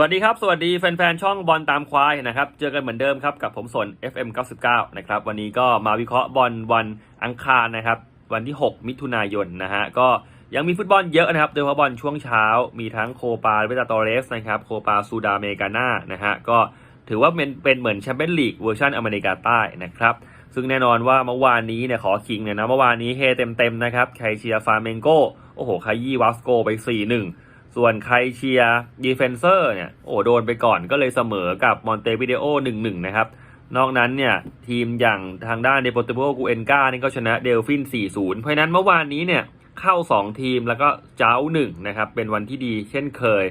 สวัสดีครับ สวัสดีแฟนๆ ช่องบอลตามควายนะครับ เจอกันเหมือนเดิมครับ กับผมสน FM 99 นะครับ วันนี้ก็มาวิเคราะห์บอลวันอังคารนะครับ วันที่ 6 มิถุนายนนะฮะ ก็ยังมีฟุตบอลเยอะนะครับ โดยเฉพาะบอลช่วงเช้า มีทั้งโคปาเวตาโตเรสนะครับ โคปาซูดาเมกาน่านะฮะ ก็ถือว่าเป็นเป็นเหมือนแชมเปี้ยนลีกเวอร์ชันอเมริกาใต้นะครับ ซึ่งแน่นอนว่าเมื่อวานนี้เนี่ยขอคิงเนี่ยนะ เมื่อวานนี้เฮเต็มๆนะครับ ใครเชียร์ฟาเมงโก โอ้โห ใครยี่วัสโกไป 4-1 ส่วนใครเชียร์ดีเฟนเซอร์เนี่ยโอ้โดนไปก่อนก็เลยเสมอกับมอนเตวิเดโอ1-1นะครับ นอกนั้นเนี่ยทีมอย่างทางด้านเดโปเตโ o กูเอนกานี่ก็ชนะเดลฟิน 4-0 เพราะฉะนั้นเมื่อวานนี้เนี่ยเข้า 2 ทีมแล้วก็เจ้า1นะครับเป็นวันที่ดีเช่นเคย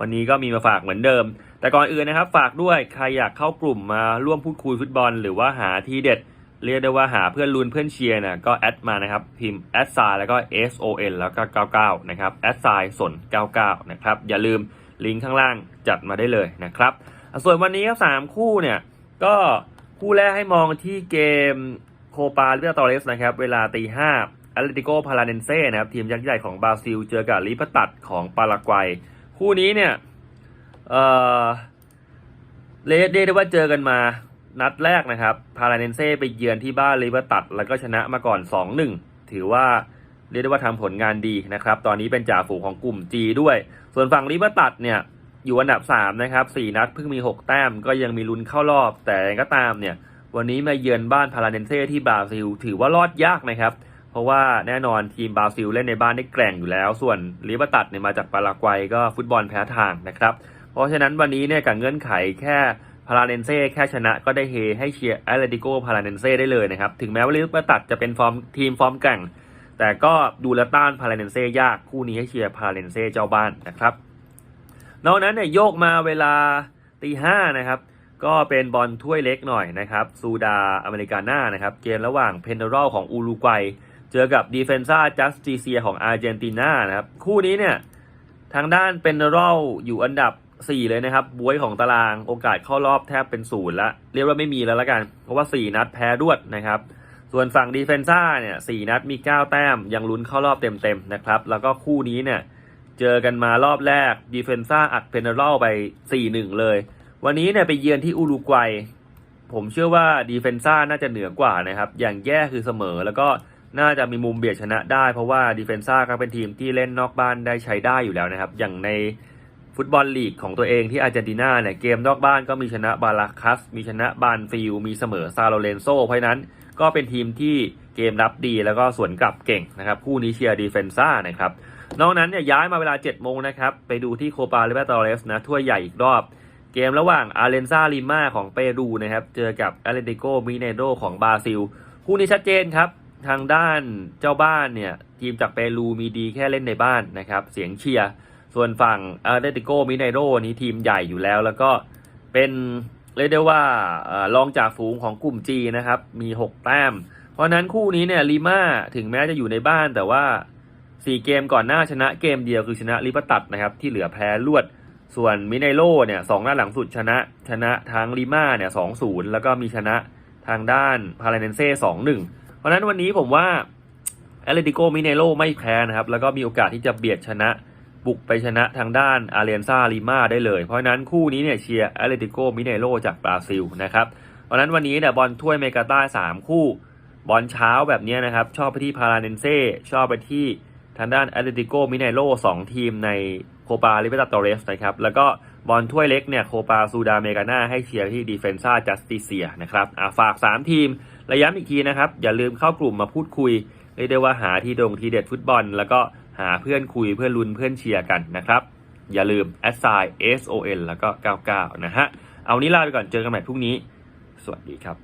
วันนี้ก็มีมาฝากเหมือนเดิม แต่ก่อนอื่นนะครับฝากด้วยใครอยากเข้ากลุ่มมาร่วมพูดคุยฟุตบอล หรือว่าหาทีเด็ด เรียกได้ว่าหาเพื่อนลุ้นเพื่อนเชียร์นะก็แอดมานะครับ พิมพ์แอดไซแล้วก็ S O N แล้วก็ 99 นะครับแอดไซสน 99 นะครับ อย่าลืมลิงก์ข้างล่างจัดมาได้เลยนะครับ ส่วนวันนี้ครับสามคู่เนี่ย ก็คู่แรกให้มองที่เกมโคปาลิเบตอเรสนะครับ เวลาตีห้าแอตเลติโกพาราเนนเซ่นะครับ ทีมยักษ์ใหญ่ของบราซิล เจอกับลิปตัดของปารากวัย คู่นี้เนี่ย เออเรียกได้ว่าเจอกันมา นัดแรกนะครับพาราเนนเซ่ไปเยือนที่บ้านลิเวอร์ตัด แล้วก็ชนะมาก่อน 2-1 ถือว่าเรียกได้ว่าทำผลงานดีนะครับ ตอนนี้เป็นจ่าฝูงของกลุ่ม G ด้วย ส่วนฝั่งลิเวอร์ตัดเนี่ยอยู่อันดับ 3 นะครับ 4 นัดเพิ่งมี 6 แต้ม ก็ยังมีลุ้นเข้ารอบ แต่ก็ตามเนี่ย วันนี้มาเยือนบ้านพาราเนนเซ่ที่บราซิล ถือว่ารอดยากนะครับ เพราะว่าแน่นอนทีมบราซิลเล่นในบ้านได้แกร่งอยู่แล้ว ส่วนลิเวอร์ตัดเนี่ยมาจากปารากวัยก็ฟุตบอลแพ้ทางนะครับ เพราะฉะนั้นวันนี้เนี่ยกับเงื่อนไขแค่ พาราเนเซ่แค่ชนะก็ได้เฮให้เชียร์แอตเลติโกพาราเนเซ่ได้เลยนะครับ ถึงแม้ว่าลิเวอร์ตัดจะเป็นฟอร์มทีมฟอร์มแกร่ง แต่ก็ดูแลต้านพาราเนเซ่ยากคู่นี้ให้เชียร์พาราเนเซ่เจ้าบ้านนะครับ นอกนั้นเนี่ยโยกมาเวลาตีห้านะครับ ก็เป็นบอลถ้วยเล็กหน่อยนะครับซูดาอเมริกาน่านะครับเกมระหว่างเพนเ r ร l ของอูรุกวัยเจอกับดีเฟนซ่าจัสติเซียของอาร์เจนตินานะครับคู่นี้เนี่ยทางด้านเปนเ r ร l อยู่อันดับ 4เลยนะครับบวยของตารางโอกาสเข้ารอบแทบเป็นศูนย์ละเรียกว่าไม่มีแล้วละกัน เพราะว่า4นัดแพ้รวดนะครับ ส่วนฝั่งดีเฟนซ่าเนี่ยสี่นัดมี9แต้ม ยังลุ้นเข้ารอบเต็มๆนะครับ แล้วก็คู่นี้เนี่ยเจอกันมารอบแรกดีเฟนซ่าอัดเพนเ r ร l ไป4-1เลย วันนี้เนี่ยไปเยือนที่อูรุกวัย ผมเชื่อว่าดีเฟนซ่าน่าจะเหนือกว่านะครับ อย่างแย่คือเสมอแล้วก็น่าจะมีมุมเบียดชนะได้ เพราะว่าดีเฟนซ่าก็เป็นทีมที่เล่นนอกบ้านได้ใช้ได้อยู่แล้วนะครับ อย่างใน ฟุตบอลลีกของตัวเองที่อาร์เจนตินาเนี่ยเกมนอกบ้านก็มีชนะบาลาคัส มีชนะบานฟิลมีเสมอซาโลเรนโซเพราะนั้นก็เป็นทีมที่เกมรับดีแล้วก็สวนกลับเก่งนะครับ คู่นี้เชียร์ดีเฟนซ่านะครับ นอกนั้นเนี่ยย้ายมาเวลา7โมงนะครับ ไปดูที่โคปาลิเบตอเรสนะถ้วยใหญ่อีกรอบ เกมระหว่างอาเลนซาลิมาของเปรูนะครับ เจอกับอตเลติโกมิเนโดของบราซิล คู่นี้ชัดเจนครับ ทางด้านเจ้าบ้านเนี่ยทีมจากเปรูมีดีแค่เล่นในบ้านนะครับ เสียงเชียร์ ส่วนฝั่งอาเลติโกมิเนโดนี้ทีมใหญ่อยู่แล้ว แล้วก็เป็นเรียกได้ว่าเอ่อรองจากฝูงของกลุ่ม G นะครับ มี 6 แต้ม เพราะนั้นคู่นี้เนี่ยลิมาถึงแม้จะอยู่ในบ้านแต่ว่าสี่เกมก่อนหน้าชนะเกมเดียวคือชนะลิปตัดนะครับ ที่เหลือแพ้รวด ส่วนมิไนโลเนี่ยสองหน้าหลังสุดชนะ ชนะทางลิมาเนี่ยสองศูนย์แล้วก็มีชนะทางด้านพาราเนนเซ่สองหนึ่งเพราะฉะนั้นวันนี้ผมว่าแอตเลติโกมิไนโลไม่แพ้นะครับ แล้วก็มีโอกาสที่จะเบียดชนะ บุกไปชนะทางด้านอาเลียนซาลิมาได้เลย เพราะนั้นคู่นี้เนี่ยเชียร์แอตเลติโกมิไนโลจากบราซิลนะครับเพราะนั้นวันนี้เนี่ยบอลถ้วยเมกาต้าสามคู่ บอลเช้าแบบนี้นะครับ ชอบไปที่พาราเนนเซ่ชอบไปที่ทางด้านแอตเลติโกมิไนโลสองทีมในโคปาลิเบตาโตเรสนะครับแล้วก็บอลถ้วยเล็กเนี่ยโคปาซูดาเมกาน่าให้เชียร์ที่ดีเฟนซ่าจัสติเซียนะครับอะฝาก 3 ทีมและย้ำอีกทีนะครับ อย่าลืมเข้ากลุ่มมาพูดคุยเรียกได้ว่าหาที่ดงทีเด็ดฟุตบอล แล้วก็ หาเพื่อนคุยเพื่อนลุ้นเพื่อนเชียร์กันนะครับ อย่าลืม assign s o n แล้วก็ 99 นะฮะ เอานี้ลาไปก่อนเจอกันใหม่พรุ่งนี้ สวัสดีครับ